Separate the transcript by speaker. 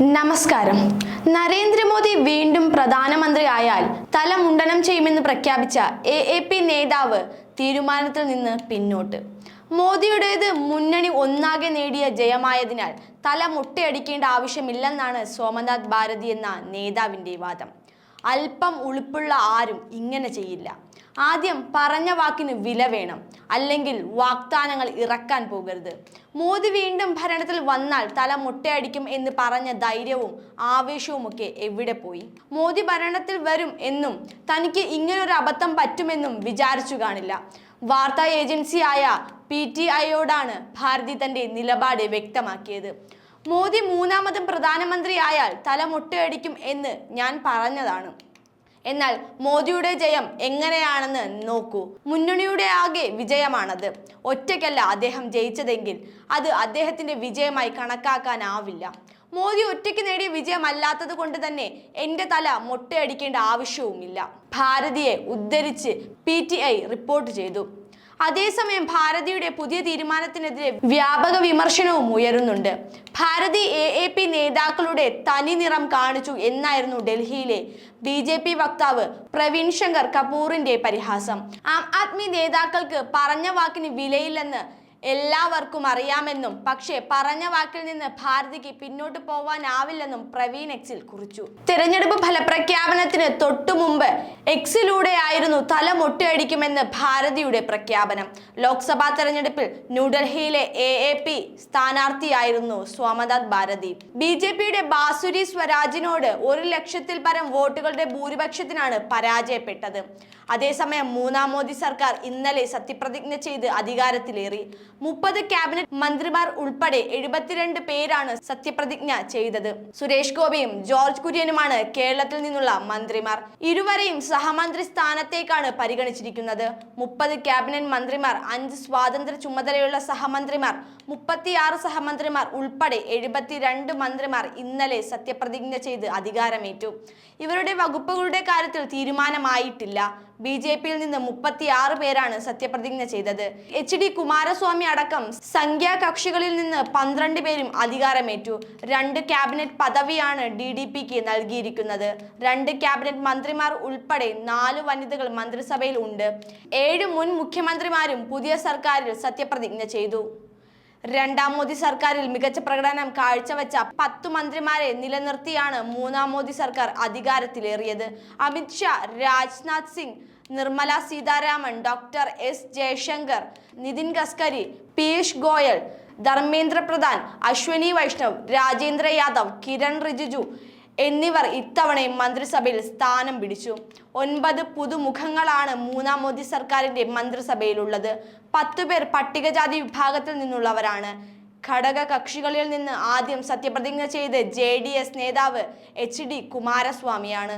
Speaker 1: നമസ്കാരം. നരേന്ദ്രമോദി വീണ്ടും പ്രധാനമന്ത്രിയായാൽ തല മുണ്ടനം ചെയ്യുമെന്ന് പ്രഖ്യാപിച്ച എ എ പി നേതാവ് തീരുമാനത്തിൽ നിന്ന് പിന്നോട്ട്. മോദിയുടേത് മുന്നണി ഒന്നാകെ നേടിയ ജയമായതിനാൽ തല മുട്ടയടിക്കേണ്ട ആവശ്യമില്ലെന്നാണ് സോമനാഥ് ഭാരതി എന്ന നേതാവിന്റെ വാദം. അല്പം ഉളുപ്പുള്ള ആരും ഇങ്ങനെ ചെയ്യില്ല. ആദ്യം പറഞ്ഞ വാക്കിന് വില വേണം. അല്ലെങ്കിൽ വാഗ്ദാനങ്ങൾ ഇറക്കാൻ പോകരുത്. മോദി വീണ്ടും ഭരണത്തിൽ വന്നാൽ തല മുട്ടയടിക്കും എന്ന് പറഞ്ഞ ധൈര്യവും ആവേശവും ഒക്കെ എവിടെ പോയി? മോദി ഭരണത്തിൽ വരും എന്നും തനിക്ക് ഇങ്ങനൊരു അബദ്ധം പറ്റുമെന്നും വിചാരിച്ചു കാണില്ല. വാർത്താ ഏജൻസിയായ പി ടി ഐയോടാണ് ഭാരതി തന്റെ നിലപാട് വ്യക്തമാക്കിയത്. മോദി മൂന്നാമതും പ്രധാനമന്ത്രിയായാൽ തല മുട്ടയടിക്കും എന്ന് ഞാൻ പറഞ്ഞതാണ്. എന്നാൽ മോദിയുടെ ജയം എങ്ങനെയാണെന്ന് നോക്കൂ. മുന്നണിയുടെ ആകെ വിജയമാണത്. ഒറ്റയ്ക്കല്ല അദ്ദേഹം ജയിച്ചതെങ്കിൽ അത് അദ്ദേഹത്തിന്റെ വിജയമായി കണക്കാക്കാനാവില്ല. മോദി ഒറ്റയ്ക്ക് നേടിയ വിജയമല്ലാത്തത് കൊണ്ട് തന്നെ എന്റെ തല മൊട്ടയടിക്കേണ്ട ആവശ്യവുമില്ല. ഭാരതിയെ ഉദ്ധരിച്ച് പി റിപ്പോർട്ട് ചെയ്തു. അതേസമയം ഭാരതിയുടെ പുതിയ തീരുമാനത്തിനെതിരെ വ്യാപക വിമർശനവും ഉയരുന്നുണ്ട്. ഭാരതി എ എ പി നേതാക്കളുടെ തനി നിറം കാണിച്ചു എന്നായിരുന്നു ഡൽഹിയിലെ ബി ജെ പി വക്താവ് പ്രവീൺ ശങ്കർ കപൂറിന്റെ പരിഹാസം. ആം ആദ്മി നേതാക്കൾക്ക് പറഞ്ഞ വാക്കിന് വിലയില്ലെന്ന് എല്ലാവർക്കും അറിയാമെന്നും പക്ഷേ പറഞ്ഞ വാക്കിൽ നിന്ന് ഭാരതിക്ക് പിന്നോട്ട് പോവാനാവില്ലെന്നും പ്രവീൺ എക്സിൽ കുറിച്ചു. തിരഞ്ഞെടുപ്പ് ഫലപ്രഖ്യാപനത്തിന് തൊട്ടു മുമ്പ് എക്സിലൂടെയായിരുന്നു തല മൊട്ടയടിക്കുമെന്ന് ഭാരതിയുടെ പ്രഖ്യാപനം. ലോക്സഭാ തെരഞ്ഞെടുപ്പിൽ ന്യൂഡൽഹിയിലെ എ എ പി സ്ഥാനാർത്ഥിയായിരുന്നു സോമനാഥ് ഭാരതി. ബി ജെ പിയുടെ ബാസുരി സ്വരാജിനോട് ഒരു ലക്ഷത്തിൽ പരം വോട്ടുകളുടെ ഭൂരിപക്ഷത്തിനാണ് പരാജയപ്പെട്ടത്. അതേസമയം മൂന്നാം മോദി സർക്കാർ ഇന്നലെ സത്യപ്രതിജ്ഞ ചെയ്ത് അധികാരത്തിലേറി. മുപ്പത് ക്യാബിനറ്റ് മന്ത്രിമാർ ഉൾപ്പെടെ എഴുപത്തിരണ്ട് പേരാണ് സത്യപ്രതിജ്ഞ ചെയ്തത്. സുരേഷ് ഗോപിയും ജോർജ് കുര്യനുമാണ് കേരളത്തിൽ നിന്നുള്ള മന്ത്രിമാർ. ഇരുവരെയും സഹമന്ത്രി സ്ഥാനത്തേക്കാണ് പരിഗണിച്ചിരിക്കുന്നത്. മുപ്പത് ക്യാബിനറ്റ് മന്ത്രിമാർ അഞ്ച് സ്വാതന്ത്ര്യ ചുമതലയുള്ള സഹമന്ത്രിമാർ മുപ്പത്തിയാറ് സഹമന്ത്രിമാർ ഉൾപ്പെടെ എഴുപത്തിരണ്ട് മന്ത്രിമാർ ഇന്നലെ സത്യപ്രതിജ്ഞ ചെയ്ത് അധികാരമേറ്റു. ഇവരുടെ വകുപ്പുകളുടെ കാര്യത്തിൽ തീരുമാനമായിട്ടില്ല. ബി ജെ പിയിൽ നിന്ന് മുപ്പത്തിയാറ് പേരാണ് സത്യപ്രതിജ്ഞ ചെയ്തത്. എച്ച് ഡി കുമാരസ്വാമി അടക്കം സംഖ്യാകക്ഷികളിൽ നിന്ന് പന്ത്രണ്ട് പേരും അധികാരമേറ്റു. രണ്ട് ക്യാബിനറ്റ് പദവിയാണ് ഡി ഡി പിക്ക് നൽകിയിരിക്കുന്നത്. രണ്ട് ക്യാബിനറ്റ് മന്ത്രിമാർ ഉൾപ്പെടെ നാല് വനിതകൾ മന്ത്രിസഭയിൽ ഉണ്ട്. ഏഴ് മുൻ മുഖ്യമന്ത്രിമാരും പുതിയ സർക്കാരിൽ സത്യപ്രതിജ്ഞ ചെയ്തു. രണ്ടാം മോദി സർക്കാരിൽ മികച്ച പ്രകടനം കാഴ്ചവെച്ച പത്തു മന്ത്രിമാരെ നിലനിർത്തിയാണ് മൂന്നാം മോദി സർക്കാർ അധികാരത്തിലേറിയത്. അമിത്ഷാ രാജ്നാഥ് സിംഗ് നിർമ്മല സീതാരാമൻ ഡോക്ടർ എസ് ജയശങ്കർ നിതിൻ ഗസ്കരി പീയൂഷ് ഗോയൽ ധർമ്മേന്ദ്ര പ്രധാൻ അശ്വനി വൈഷ്ണവ് രാജേന്ദ്ര യാദവ് കിരൺ റിജിജു എന്നിവർ ഇത്തവണയും മന്ത്രിസഭയിൽ സ്ഥാനം പിടിച്ചു. ഒൻപത് പുതുമുഖങ്ങളാണ് മൂന്നാം മോദി സർക്കാരിന്റെ മന്ത്രിസഭയിലുള്ളത്. പത്തു പേർ പട്ടികജാതി വിഭാഗത്തിൽ നിന്നുള്ളവരാണ്. ഘടക കക്ഷികളിൽ നിന്ന് ആദ്യം സത്യപ്രതിജ്ഞ ചെയ്ത് ജെ നേതാവ് എച്ച് ഡി കുമാരസ്വാമിയാണ്.